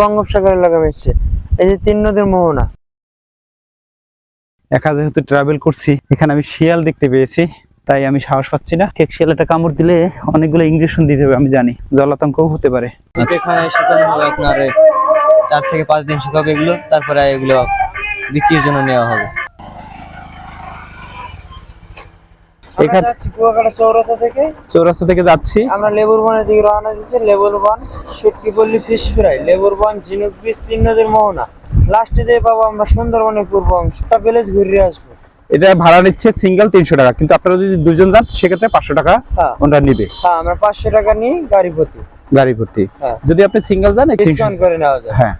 বঙ্গোপসাগর এলাকা মিশছে এই যে তিন নদীর মোহনা। একা যেহেতু ট্রাভেল করছি এখানে আমি শিয়াল দেখতে পেয়েছি তাই আমি সাহস পাচ্ছি না। ঠিক শিয়ালটা কামড় দিলে অনেকগুলো ইঞ্জেকশন দিতে হবে আমি জানি। জলাতঙ্কও হতে পারে। এখানে শুকানো হবে আপনার চার থেকে পাঁচ দিন শুকাবে এগুলো তারপরে এগুলো বিক্রির জন্য নেওয়া হবে। এখানে- কুয়াকাটা চৌরাস্তা থেকে। চৌরাস্তা থেকে যাচ্ছি। আমরা লেবুরবনের দিকে রওনা দিচ্ছি লেবুর বন সুটকিপল্লি ফিশ ফ্রাই লেবুর বন ঝিনুক বিচ তিন নদীর মোহনা। লাস্টে যে পাবো আমরা সুন্দরবনের পূর্ব অংশটা ভিলেজ ঘুরিয়ে আসব। এটা ভাড়া নিচ্ছে সিঙ্গেল তিনশো টাকা কিন্তু আপনারা যদি দুজন যান সেক্ষেত্রে পাঁচশো টাকা হ্যাঁ। ওনারা নিবে। হ্যাঁ আমরা পাঁচশো টাকা নিই গাড়ি প্রতি গাড়ি ভর্তি। হ্যাঁ। যদি আপনি সিঙ্গেল যান ডিসকাউন্ট করে নেওয়া যায়। হ্যাঁ।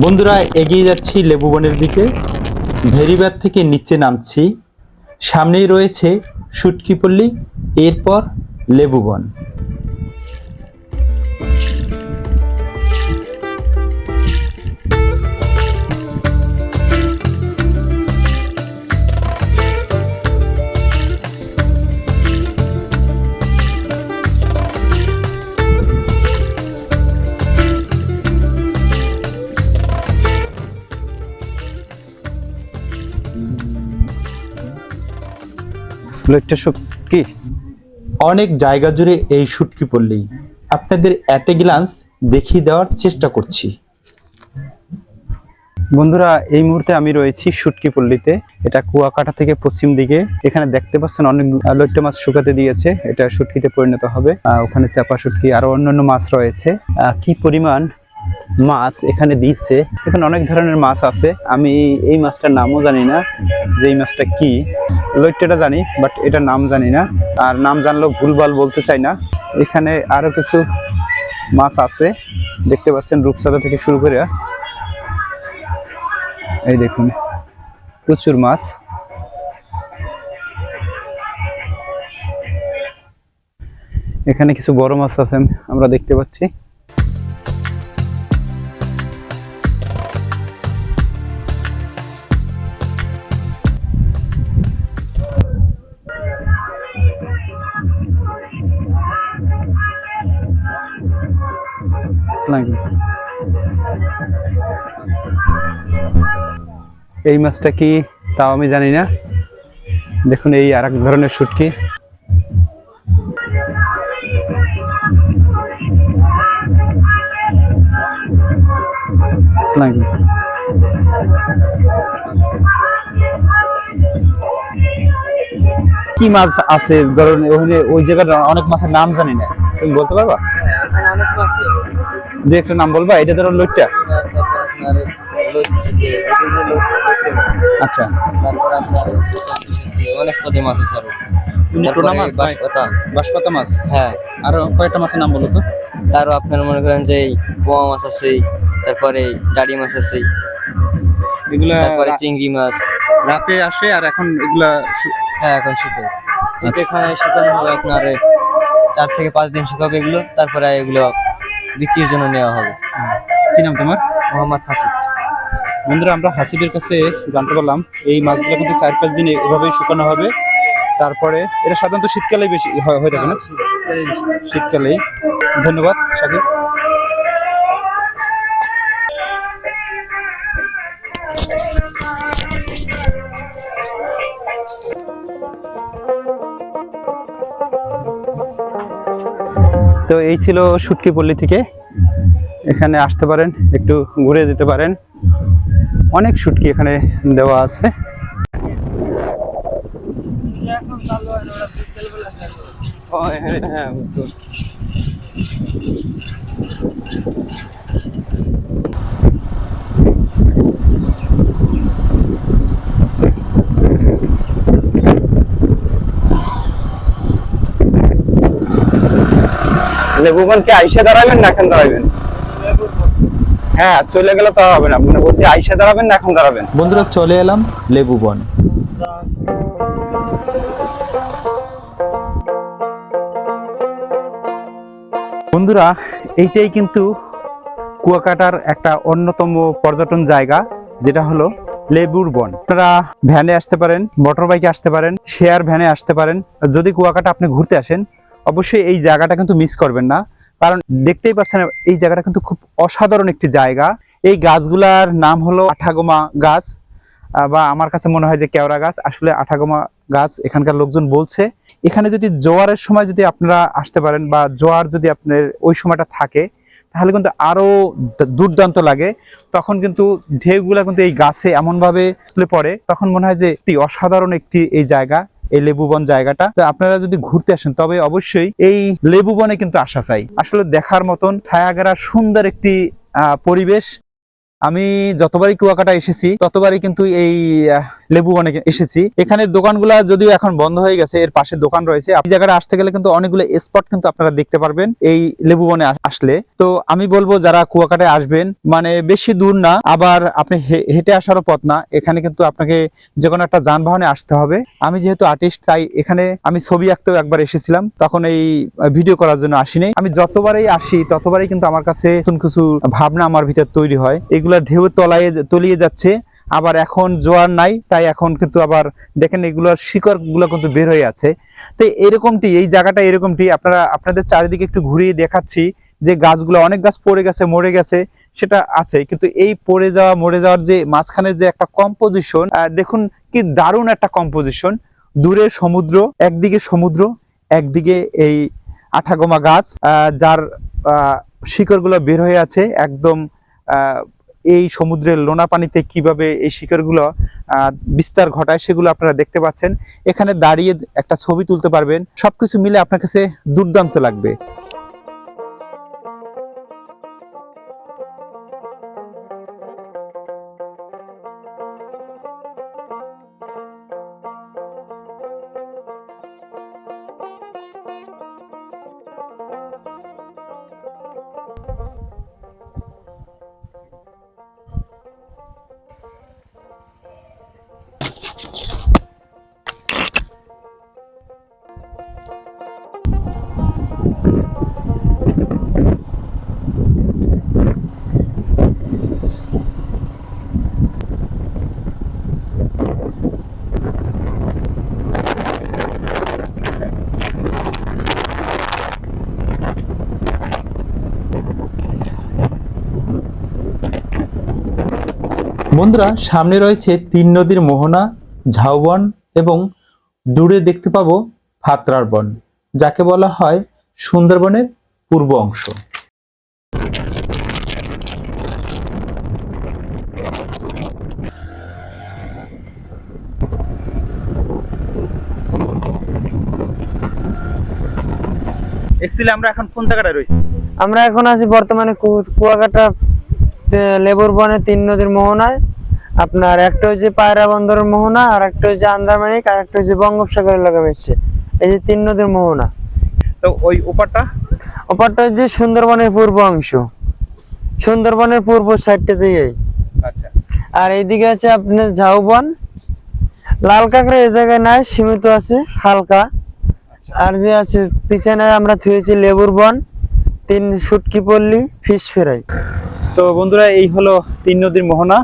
বন্ধুরা এগিয়ে যাচ্ছি লেবু বনের দিকে। ভেরিবাদ থেকে নিচে নামছি। সামনেই রয়েছে সুটকিপল্লী এরপর লেবু বন লইট্টা সব কি? অনেক জায়গা জুড়ে এই শুটকি পড়লেই আপনাদের অ্যাট এ গ্লান্স দেখিয়ে দেওয়ার চেষ্টা করছি। বন্ধুরা এই মুহূর্তে আমি রয়েছি শুটকি পল্লীতে। এটা কুয়াকাটা থেকে পশ্চিম দিকে। এখানে দেখতে পাচ্ছেন অনেক লইট্টা মাছ শুকাতে দিয়েছে। এটা শুটকিতে পরিণত হবে। ওখানে চাপা শুটকি আরও অন্যান্য মাছ রয়েছে। কি পরিমাণ মাছ এখানে দিচ্ছে? এখানে অনেক ধরনের মাছ আছে। আমি এই মাছটার নামও জানি না যে এই মাছটা কি। লইট্টাটা জানি বাট এটা নাম জানি না। আর নাম জানলেও ভুলভাল বলতে চাই না। এখানে আরও কিছু মাছ আছে, দেখতে পাচ্ছেন রূপসাদা থেকে শুরু করে। এই দেখুন, প্রচুর মাছ। এখানে কিছু বড় মাছ আছেন, আমরা দেখতে পাচ্ছি। এই মাছটা কি তাও আমি জানি না। দেখুন এই আর এক ধরনের শুটকি। কি মাছ আছে? ধরুন ওখানে ওই জায়গাটা অনেক মাছের নাম জানি না। তুমি বলতে পারবা? হ্যাঁ, অনেক মাছই আছে। দু একটা নাম বলবা এটা ধরুন লইট্টা। আচ্ছা। তারপর আপনার অনেক মাছ আছে আরও। টোনা মাছ ভাই? বাঁশপাতা। বাঁশপাতা মাছ? হ্যাঁ। আরও কয়েকটা মাছের নাম বলো তো। তারও আপনার মনে করেন যে পোয়া মাছ আছে তারপরে ডাড়ি মাছ আছে। এগুলা তারপরে চিংড়ি মাছ। রাতে আসে আর এখন এগুলা হ্যাঁ এখন শুকায় কিন্তু এখানে শুকানো হবে আপনার চার থেকে পাঁচ দিন শুকাবে এগুলো তারপরে এগুলো বিক্রির জন্য নেওয়া হবে। কি নাম তোমার? মোহাম্মদ হাসিব। বন্ধুরা, আমরা হাসিবের কাছে জানতে পারলাম, এই মাছগুলো কিন্তু চার পাঁচ দিন এভাবেই শুকানো হবে। তারপরে এটা সাধারণত শীতকালেই বেশি হয়- থাকে না? শীতকালেই। ধন্যবাদ, সাকিব। তো এই ছিল সুটকি পল্লী থেকে। এখানে আসতে পারেন, একটু ঘুরে যেতে পারেন। অনেক শুটকি এখানে দেওয়া আছে হ্যাঁ। লেবুগন কি আইসা দাঁড়াবেন না এখন দাঁড়াবেন হ্যাঁ চলে গেলে হবে না। বলছি আইসা দাঁড়াবেন না, এখন দাঁড়াবেন। বন্ধুরা, চলে এলাম লেবু বন। বন্ধুরা, এইটাই কিন্তু কুয়াকাটার একটা অন্যতম পর্যটন জায়গা, যেটা হলো লেবুর বন। আপনারা ভ্যানে আসতে পারেন মোটর বাইকে আসতে পারেন, শেয়ার ভ্যানে আসতে পারেন। যদি কুয়াকাটা আপনি ঘুরতে আসেন, অবশ্যই এই জায়গাটা কিন্তু মিস করবেন না। কারণ দেখতেই পাচ্ছেন, এই জায়গাটা কিন্তু খুব অসাধারণ একটি জায়গা। এই গাছগুলার নাম হলো আঠাগোমা গাছ বা আমার কাছে মনে হয় যে কেওড়া গাছ। আসলে আঠাগোমা গাছ, এখানকার লোকজন বলছে, এখানে যদি জোয়ারের সময় যদি আপনারা আসতে পারেন বা জোয়ার যদি আপনার ওই সময়টা থাকে, তাহলে কিন্তু আরও দু- দুর্দান্ত লাগে। তখন কিন্তু ঢেউগুলা কিন্তু এই গাছে এমন ভাবে পড়ে, তখন মনে হয় যে একটি অসাধারণ একটি এই জায়গা। এই লেবুবন জায়গাটা। তো আপনারা যদি ঘুরতে আসেন, তবে অবশ্যই এই লেবুবনে কিন্তু আসা চাই। আসলে দেখার মতন ছায়াগেরা সুন্দর একটি পরিবেশ। আমি যতবারই কুয়াকাটা এসেছি, ততবারই কিন্তু এই লেবু বনে এসেছি। এখানে দোকানগুলা যদিও এখন বন্ধ হয়ে গেছে, এর পাশে দোকান রয়েছে। এই জায়গাটা আসতে গেলে কিন্তু অনেকগুলো স্পট কিন্তু আপনারা দেখতে পারবেন এই লেবু বনে আসলে। তো আমি বলব, যারা কুয়াকাটায় আসবেন মানে বেশি দূর না, আবার আপনি হেঁটে আসারও পথ না, এখানে কিন্তু আপনাকে যে কোনো একটা যানবাহনে আসতে হবে। আমি যেহেতু আর্টিস্ট তাই এখানে আমি ছবি আঁকতেও একবার এসেছিলাম, তখন এই ভিডিও করার জন্য আসিনি। আমি যতবারই আসি, ততবারই কিন্তু আমার কাছে নতুন কিছু ভাবনা আমার ভিতর তৈরি হয়। এগুলা ঢেউ তলায় তলিয়ে যাচ্ছে। আবার এখন জোয়ার নাই, তাই এখন কিন্তু আবার দেখেন এগুলোর শিকড়গুলো কিন্তু বের হয়ে আছে। তো এরকমটি, এই জায়গাটা এরকমটি, আপনারা, আপনাদের চারিদিকে একটু ঘুরিয়ে দেখাচ্ছি যে গাছগুলো, অনেক গাছ পড়ে গেছে, মরে গেছে, সেটা আছে। কিন্তু এই পড়ে যাওয়া, মরে যাওয়ার যে মাঝখানের যে একটা কম্পোজিশন দেখুন কি দারুণ একটা কম্পোজিশন দূরে সমুদ্র, একদিকে সমুদ্র, একদিকে এই আঠাগোমা গাছ যার শিকড়গুলো বের হয়ে আছে, একদম এই সমুদ্রের লোনা পানিতে কীভাবে এই শিকারগুলো বিস্তার ঘটায় সেগুলো আপনারা দেখতে পাচ্ছেন। এখানে দাঁড়িয়ে একটা ছবি তুলতে পারবেন। সবকিছু মিলে আপনার কাছে দুর্দান্ত লাগবে। বন্ধুরা সামনে রয়েছে তিন নদীর মোহনা ঝাউবন এবং দূরে দেখতে পাবো ভাত্রার বন যাকে বলা হয় সুন্দরবনের পূর্ব অংশ। আমরা এখন কোন রয়েছি? আমরা এখন আছি বর্তমানে কু- কুয়াকাটা লেবুর বনে তিন নদীর মোহনায়। আপনার একটা হচ্ছে পায়রা বন্দরের মোহনা আর একটা হচ্ছে আন্দারমানিক আর একটা হচ্ছে বঙ্গোপসাগরের লাগা মিশছে এই যে তিন নদীর মোহনা। তো ওই ওপারটা? অপরটা হচ্ছে সুন্দরবনের পূর্ব অংশ। সুন্দরবনের পূর্ব সাইডটা যেই আচ্ছা। আর এইদিকে আছে আপনার ঝাউবন। লাল কাঁকড়া এই জায়গায় নাই সীমিত আছে হালকা। আর যে আছে পিছনে আমরা থুয়েছি লেবুর বন তিন শুটকি পল্লী ফিশ ফ্রাই। তো বন্ধুরা এই হলো তিন নদীর মোহনা।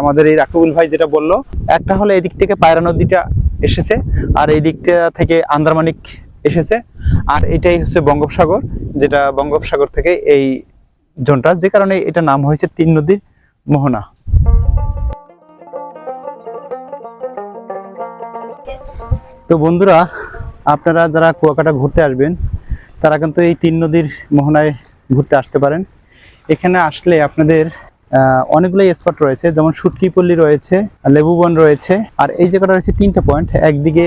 আমাদের এই রাকিবুল ভাই যেটা বলল, একটা হলো এদিক থেকে পায়রা নদীটা এসেছে, আর এই দিকটা থেকে আন্দারমানিক এসেছে, আর এটাই হচ্ছে বঙ্গোপসাগর, যেটা বঙ্গোপসাগর থেকে এই জোনটা, যে কারণে এটা নাম হয়েছে তিন নদীর মোহনা। তো বন্ধুরা, আপনারা যারা কুয়াকাটা ঘুরতে আসবেন, তারা কিন্তু এই তিন নদীর মোহনায় ঘুরতে আসতে পারেন। এখানে আসলে আপনাদের অনেকগুলো স্পট রয়েছে যেমন সুটকিপল্লী রয়েছে লেবুবন রয়েছে আর এই জায়গাটা রয়েছে তিনটা পয়েন্ট একদিকে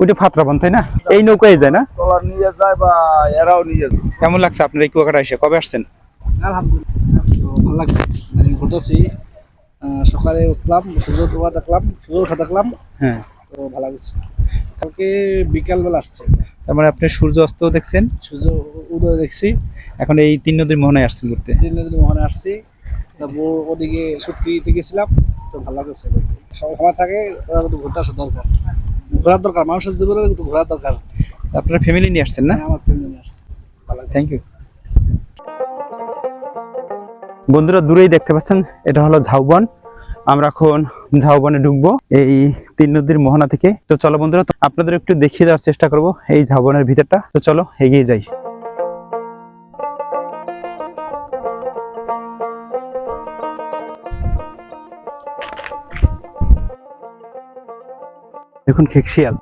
ওইটা ফাতরাবন তাই না? এই নৌকায় যায় না? নিয়ে যায় বা এরাও নিয়ে যায়। কেমন লাগছে আপনার এই কুয়াকাটা এসে? কবে আসছেন? ভালো লাগছে। আমি ঘুরতেছি। সকালে উঠলাম সূর্য দেখলাম সূর্য দেখলাম। হ্যাঁ। তো ভালো লাগছে। কালকে বিকাল বেলা আসছে। তার মানে আপনি সূর্য অস্ত দেখছেন? সূর্য উদয় দেখছি। এখন এই তিন নদীর মোহনায় আসছেন ঘুরতে? তিন নদীর ওখানে আসছি। তারপর ওদিকে সুটকিতে গেছিলাম তো ভালো লাগছে সবাই সময় থাকে ওরা কিন্তু ঘুরতে আসা দরকার। ঘোরার দরকার মানুষের জীবনে কিন্তু ঘোরার দরকার। আপনার ফ্যামিলি নিয়ে আসছেন না? আমার ফ্যামিলি নিয়ে আসছে। ভালো থ্যাংক ইউ বন্ধুরা দূরেই দেখতে পাচ্ছেন এটা হলো ঝাউবন। আমরা এখন ঝাউবনে ঢুকবো এই তিন নদীর মোহনা থেকে। তো চলো বন্ধুরা আপনাদের একটু দেখিয়ে দেওয়ার চেষ্টা করব এই ঝাউবনের ভিতরটা। তো চলো, এগিয়ে যাই। দেখুন খেকশিয়াল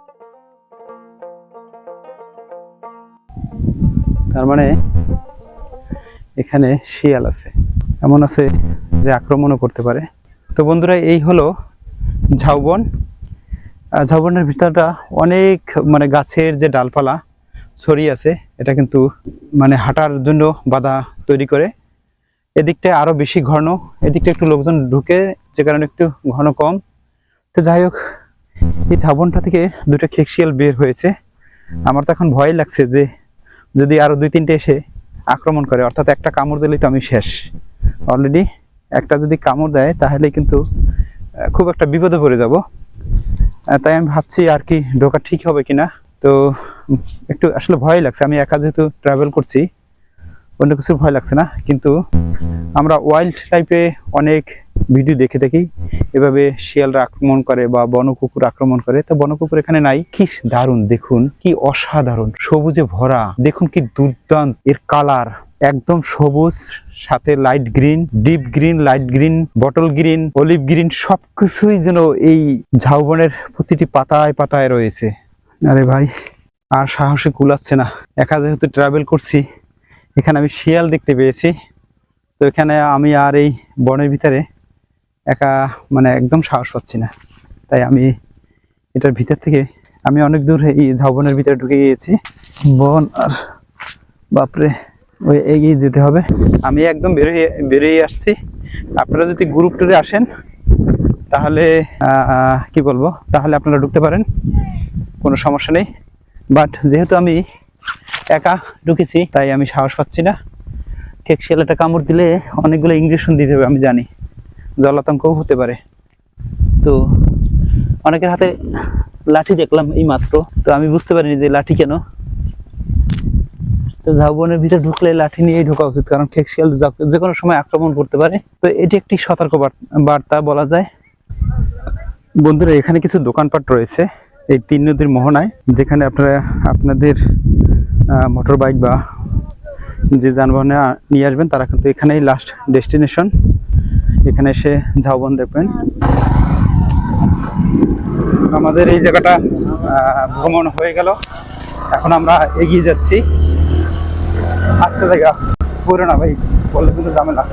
তার মানে এখানে শিয়াল আছে। এমন আছে যে আক্রমণও করতে পারে। তো বন্ধুরা, এই হলো ঝাউবন। ঝাউবনের ভিতরটা অনেক মানে গাছের যে ডালপালা, ছড়িয়ে আছে, এটা কিন্তু মানে হাঁটার জন্য বাধা তৈরি করে। এদিকটা আরও বেশি ঘন এদিকটা একটু লোকজন ঢুকে, যে কারণে একটু ঘন কম। তো যাই হোক, এই ঝাবনটা থেকে দুটো খেকশিয়াল বের হয়েছে। আমার তো এখন ভয় লাগছে যে, যদি আরও দুই তিনটে এসে আক্রমণ করে, অর্থাৎ একটা কামড় দিলেই তো আমি শেষ। অলরেডি একটা যদি কামড় দেয় তাহলে কিন্তু খুব একটা বিপদে পড়ে যাব। তাই আমি ভাবছি আর কি, ঢোকা ঠিক হবে কিনা? তো একটু আসলে ভয় লাগছে। আমি একা যেহেতু ট্রাভেল করছি, অন্য কিছু ভয় লাগছে না। কিন্তু আমরা ওয়াইল্ড টাইপে অনেক ভিডিও দেখে থাকি। এভাবে শিয়ালরা আক্রমণ করে বা বনকুকুর আক্রমণ করে। তো বনকুকুর এখানে নাই। কি দারুণ, দেখুন। কি অসাধারণ। সবুজে ভরা। দেখুন কি দুর্দান্ত। এর কালার একদম সবুজ। সাথে light green deep green light green bottle green olive green সবকিছুই যেন এই ঝাউবনের প্রতিটি পাতায় পাতায় রয়েছে। আরে ভাই। আর সাহসে কুলাচ্ছে না। একা যেহেতু ট্রাভেল করছি এখানে আমি শিয়াল দেখতে পেয়েছি। তো এখানে আমি আর এই বনের ভিতরে একা মানে একদম সাহস পাচ্ছি না। তাই আমি এটার ভিতর থেকে আমি অনেক দূর এই ঝাউবনের ভিতরে ঢুকে গিয়েছি। বন আর বাপরে। ওই এগিয়ে যেতে হবে। আমি একদম বেরিয়ে বেরিয়ে আসছি। আপনারা যদি গ্রুপ টুরে আসেন, তাহলে কি বলব? তাহলে আপনারা ঢুকতে পারেন। কোনো সমস্যা নেই। বাট যেহেতু আমি একা ঢুকেছি, তাই আমি সাহস পাচ্ছি না। ঠিক শিয়ালাটা কামড় দিলে অনেকগুলো ইঞ্জেকশন দিতে হবে, আমি জানি। জলাতঙ্কও হতে পারে। তো অনেকের হাতে লাঠি দেখলাম এই মাত্র। তো আমি বুঝতে পারিনি যে লাঠি কেন। তো ঝাউবনের ভিতরে ঢুকলে লাঠি নিয়েই ঢোকা উচিত, কারণ খেক শিয়াল যে কোনো সময় আক্রমণ করতে পারে। তো এটি একটি সতর্ক বার- বার্তা বলা যায়। বন্ধুরা, এখানে কিছু দোকানপাট রয়েছে এই তিন নদীর মোহনায়, যেখানে আপনারা আপনাদের মোটর বাইক বা যে যানবাহনে নিয়ে আসবেন, তারা কিন্তু এখানেই লাস্ট ডেস্টিনেশন এখানে এসে ঝাউবন দেখবেন। আমাদের এই জায়গাটা ভ্রমণ হয়ে গেল। এখন আমরা এগিয়ে যাচ্ছি। আস্তে জায়গা পড়ে না ভাই, বললে কিন্তু ঝামেলা।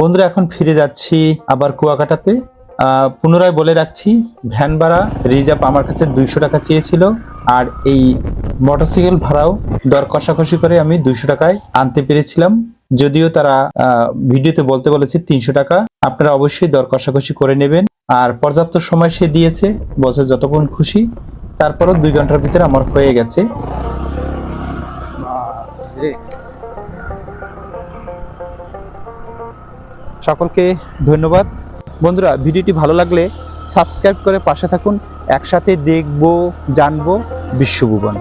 বন্ধুরা, এখন ফিরে যাচ্ছি আবার কুয়াকাটাতে। পুনরায় বলে রাখছি ভ্যান ভাড়া রিজার্ভ আমার কাছে দুইশো টাকা চেয়েছিল, আর এই মোটরসাইকেল ভাড়াও দর কষাকষি করে আমি দুইশো টাকায় আনতে পেরেছিলাম। যদিও তারা ভিডিওতে বলতে বলেছে তিনশো টাকা। আপনারা অবশ্যই দর কষাকষি করে নেবেন। আর পর্যাপ্ত সময় সে দিয়েছে বছর যতক্ষণ খুশি। তারপরও দুই ঘণ্টার ভিতরে আমার হয়ে গেছে। সকলকে ধন্যবাদ। বন্ধুরা, ভিডিওটি ভালো লাগলে সাবস্ক্রাইব করে পাশে থাকুন। একসাথে দেখব, জানব, বিশ্বভুবন।